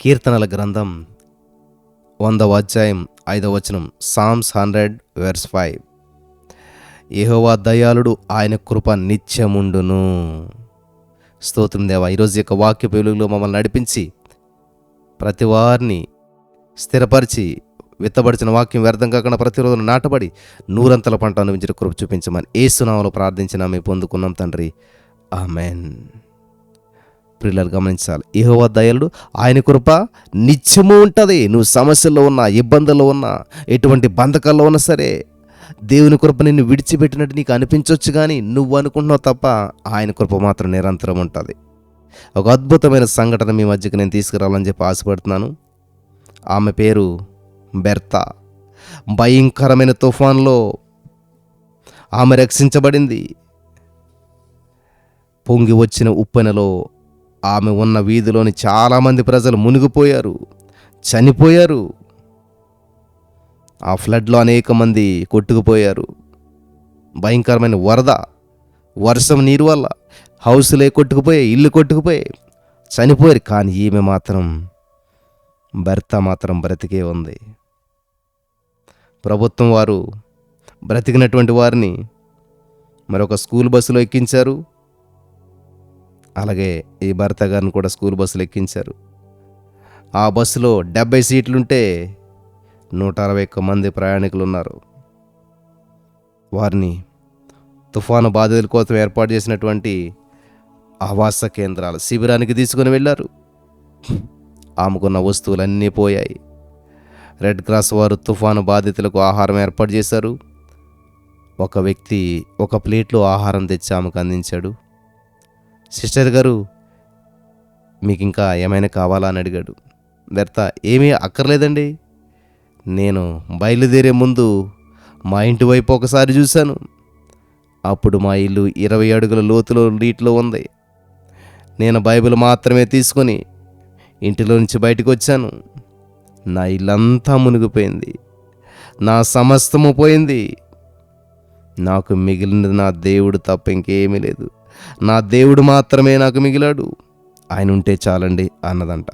కీర్తనల గ్రంథం వందవ అధ్యాయం ఐదవ వచనం సామ్స్ హండ్రెడ్ వెర్స్ ఫైవ్ ఏహోవా దయాళుడు ఆయన కృప నిత్యముండును. స్తోత్రం దేవా ఈరోజు యొక్క వాక్య వెలుగులో మమ్మల్ని నడిపించి ప్రతి వారిని స్థిరపరిచి విత్తబడిచిన వాక్యం వ్యర్థం కాకుండా ప్రతిరోజు నాటబడి నూరంతల పంట అనుభవించిన కృప చూపించమని ఏసునామలో ప్రార్థించిన మేము పొందుకున్నాం తండ్రి. ఆమెన్. ప్రిల్లలు గమనించాలి. ఏహో దయలుడు ఆయన కృప నిత్యము ఉంటుంది. నువ్వు సమస్యల్లో ఉన్నా ఇబ్బందుల్లో ఉన్నా ఎటువంటి బంధకాల్లో ఉన్నా సరే దేవుని కృప నిన్ను విడిచిపెట్టినట్టు నీకు అనిపించవచ్చు కానీ నువ్వు అనుకుంటున్నావు తప్ప ఆయన కృప మాత్రం నిరంతరం ఉంటుంది. ఒక అద్భుతమైన సంఘటన మీ మధ్యకి నేను తీసుకురావాలని చెప్పి ఆశపడుతున్నాను. ఆమె పేరు బెర్తా. భయంకరమైన తుఫాన్లో ఆమె రక్షించబడింది. పొంగి వచ్చిన ఉప్పెనలో ఆమె ఉన్న వీధిలోని చాలామంది ప్రజలు మునిగిపోయారు చనిపోయారు. ఆ ఫ్లడ్లో అనేక మంది కొట్టుకుపోయారు. భయంకరమైన వరద వర్షం నీరు వల్ల హౌసులే కొట్టుకుపోయాయి ఇల్లు కొట్టుకుపోయాయి. చనిపోయారు కానీ ఈమె మాత్రం భర్త మాత్రం బ్రతికే ఉంది. ప్రభుత్వం వారు బ్రతికినటువంటి వారిని మరొక స్కూల్ బస్సులో ఎక్కించారు. అలాగే ఈ భర్త గారిని కూడా స్కూల్ బస్సులు ఎక్కించారు. ఆ బస్సులో డెబ్బై సీట్లుంటే నూట అరవై ఒక్క మంది ప్రయాణికులు ఉన్నారు వారిని తుఫాను బాధితుల కోసం ఏర్పాటు చేసినటువంటి ఆవాస కేంద్రాలు శిబిరానికి తీసుకుని వెళ్ళారు. ఆమెకున్న వస్తువులన్నీ పోయాయి. రెడ్ క్రాస్ వారు తుఫాను బాధితులకు ఆహారం ఏర్పాటు చేశారు. ఒక వ్యక్తి ఒక ప్లేట్లో ఆహారం తెచ్చి ఆమెకు అందించాడు. సిస్టర్ గారు మీకు ఇంకా ఏమైనా కావాలా అని అడిగాడు. భర్త ఏమీ అక్కర్లేదండి. నేను బయలుదేరే ముందు మా ఇంటి వైపు ఒకసారి చూశాను. అప్పుడు మా ఇల్లు ఇరవై అడుగుల లోతులో నీటిలో ఉంది. నేను బైబిల్ మాత్రమే తీసుకొని ఇంటిలో నుంచి బయటకు వచ్చాను. నా ఇల్లంతా మునిగిపోయింది. నా సమస్తము పోయింది. నాకు మిగిలినది నా దేవుడు తప్ప ఇంకేమీ లేదు. నా దేవుడు మాత్రమే నాకు మిగిలాడు. ఆయన ఉంటే చాలండి అన్నదంట.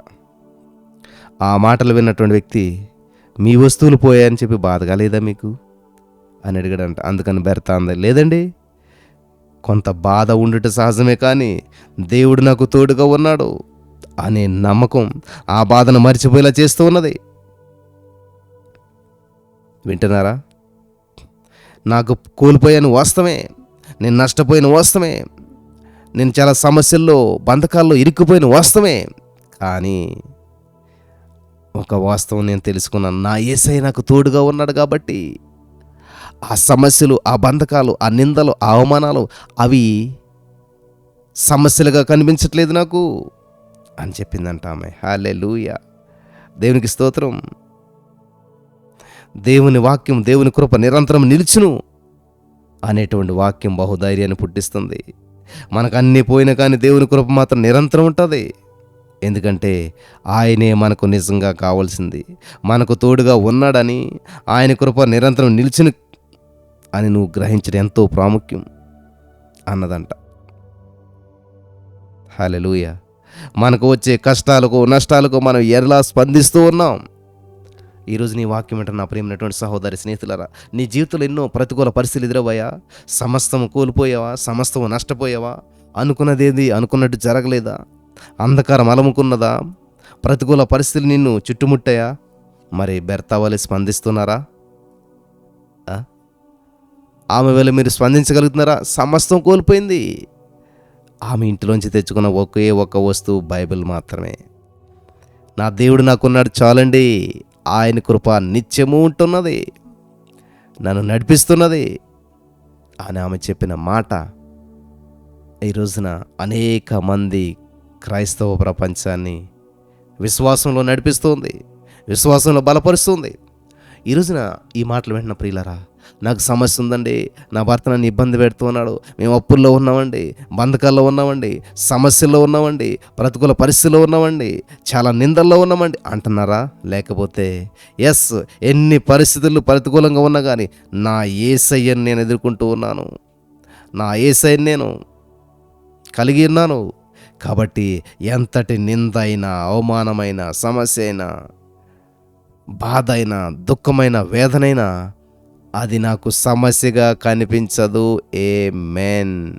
ఆ మాటలు విన్నటువంటి వ్యక్తి మీ వస్తువులు పోయాయని చెప్పి బాధగా లేదా మీకు? అని అడిగాడంట. అందుకని బెర్తా అంది లేదండి కొంత బాధ ఉండుట సహజమే కానీ దేవుడు నాకు తోడుగా ఉన్నాడు అనే నమ్మకం ఆ బాధను మర్చిపోయేలా చేస్తూ ఉన్నది. వింటున్నారా? నాకు కోల్పోయాను వాస్తవమే నేను నష్టపోయిన వాస్తవమే నేను చాలా సమస్యల్లో బంధకాల్లో ఇరుక్కుపోయిన వాస్తవమే. కానీ ఒక వాస్తవం నేను తెలుసుకున్నాను. నా ఏసై నాకు తోడుగా ఉన్నాడు కాబట్టి ఆ సమస్యలు ఆ బంధకాలు ఆ నిందలు ఆ అవమానాలు అవి సమస్యలుగా కనిపించట్లేదు నాకు అని చెప్పిందంట ఆమె హాలే లూయ దేవునికి స్తోత్రం. దేవుని వాక్యం దేవుని కృప నిరంతరం నిలుచును అనేటువంటి వాక్యం బహుధైర్యాన్ని పుట్టిస్తుంది. మనకు అన్నీ పోయినా కానీ దేవుని కృప మాత్రం నిరంతరం ఉంటుంది. ఎందుకంటే ఆయనే మనకు నిజంగా కావాల్సింది. మనకు తోడుగా ఉన్నాడని ఆయన కృప నిరంతరం నిలిచిన అని నువ్వు గ్రహించడం ఎంతో ప్రాముఖ్యం అన్నదంట. హలెలూయ మనకు వచ్చే కష్టాలకు నష్టాలకు మనం ఎలా స్పందిస్తూ ఉన్నాం. ఈరోజు నీ వాక్యం అంటే నా ప్రేమైనటువంటి సహోదరి స్నేహితులరా నీ జీవితంలో ఎన్నో ప్రతికూల పరిస్థితులు ఎదురవ్వయా? సమస్తము కోల్పోయావా? సమస్తము నష్టపోయావా? అనుకున్నదేది? అనుకున్నట్టు జరగలేదా? అంధకారం అలముకున్నదా? ప్రతికూల పరిస్థితులు నిన్ను చుట్టుముట్టాయా? మరి బెర్తావలి స్పందిస్తున్నారా? ఆమె వేళ మీరు స్పందించగలుగుతున్నారా? సమస్తం కోల్పోయింది. ఆమె ఇంటిలోంచి తెచ్చుకున్న ఒకే ఒక్క వస్తువు బైబిల్ మాత్రమే. నా దేవుడు నాకున్నాడు చాలండి. ఆయన కృప నిత్యము ఉంటున్నది. నన్ను నడిపిస్తున్నది. అని ఆమె చెప్పిన మాట ఈ రోజున అనేక మంది క్రైస్తవ ప్రపంచాన్ని విశ్వాసంలో నడిపిస్తుంది. విశ్వాసంలో బలపరుస్తుంది. ఈ రోజున ఈ మాటలు వెంటనే ప్రియులరా నాకు సమస్య ఉందండి. నా భర్త నన్ను ఇబ్బంది పెడుతున్నాడు మేము అప్పుల్లో ఉన్నామండి. బంధకాల్లో ఉన్నామండి. సమస్యల్లో ఉన్నామండి. ప్రతికూల పరిస్థితుల్లో ఉన్నామండి. చాలా నిందల్లో ఉన్నామండి. అంటున్నారా? లేకపోతే ఎస్ ఎన్ని పరిస్థితులు ప్రతికూలంగా ఉన్నా కానీ నా ఏసయ్యని నేను ఎదుర్కొంటూ ఉన్నాను. నా ఏసయ్యని నేను కలిగి ఉన్నాను. కాబట్టి ఎంతటి నింద అయినా అవమానమైన సమస్య అయినా బాధ అయినా దుఃఖమైన వేదనైనా అది నాకు సమస్యగా కనిపించదు. ఏ మెన్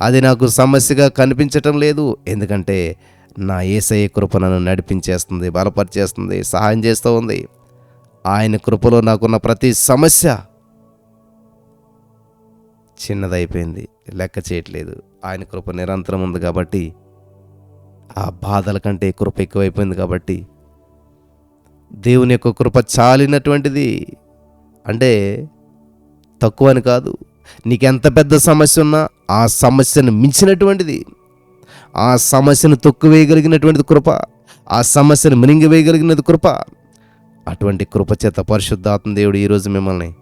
అది నాకు సమస్యగా కనిపించటం లేదు. ఎందుకంటే నా ఏసఐ కృప నన్ను నడిపించేస్తుంది బలపరిచేస్తుంది సహాయం చేస్తూ ఉంది. ఆయన కృపలో నాకున్న ప్రతి సమస్య చిన్నదైపోయింది. లెక్క చేయట్లేదు. ఆయన కృప నిరంతరం ఉంది కాబట్టి ఆ బాధల కంటే కృప ఎక్కువైపోయింది కాబట్టి దేవుని యొక్క కృప చాలినటువంటిది. అంటే తక్కువ అని కాదు. నీకెంత పెద్ద సమస్య ఉన్నా ఆ సమస్యను మించినటువంటిది ఆ సమస్యను తొక్కువేయగలిగినటువంటిది కృప ఆ సమస్యను మినింగివేయగలిగినది కృప అటువంటి కృపచేత పరిశుద్ధాత్మ దేవుడు ఈరోజు మిమ్మల్ని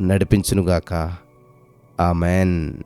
నడిపించునుగాక. ఆమెన్.